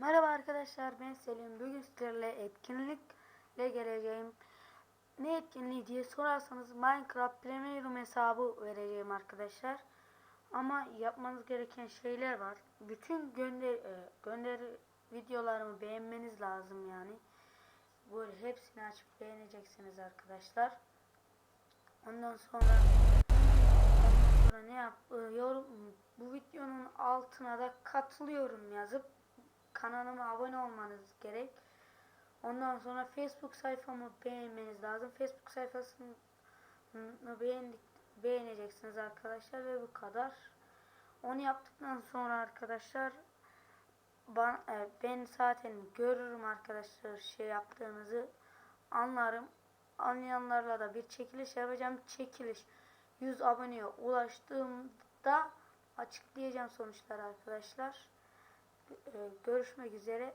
Merhaba arkadaşlar ben Selim. Bugün sizlerle etkinlikle geleceğim. Ne etkinliği diye sorarsanız Minecraft Premium hesabı vereceğim arkadaşlar. Ama yapmanız gereken şeyler var. Bütün gönder e, gönder videolarımı beğenmeniz lazım yani. Böyle hepsini açıp beğeneceksiniz arkadaşlar. Ondan sonra ondan sonra ne yap e, yorum bu videonun altına da katılıyorum yazıp kanalıma abone olmanız gerek. Ondan sonra Facebook sayfamı beğenmeniz lazım. Facebook sayfasını beğendik, beğeneceksiniz arkadaşlar ve bu kadar. Onu yaptıktan sonra arkadaşlar ben, ben zaten görürüm arkadaşlar şey yaptığınızı anlarım. Anlayanlarla da bir çekiliş yapacağım. Çekiliş 100 aboneye ulaştığımda açıklayacağım sonuçları arkadaşlar. Ee, görüşmek üzere.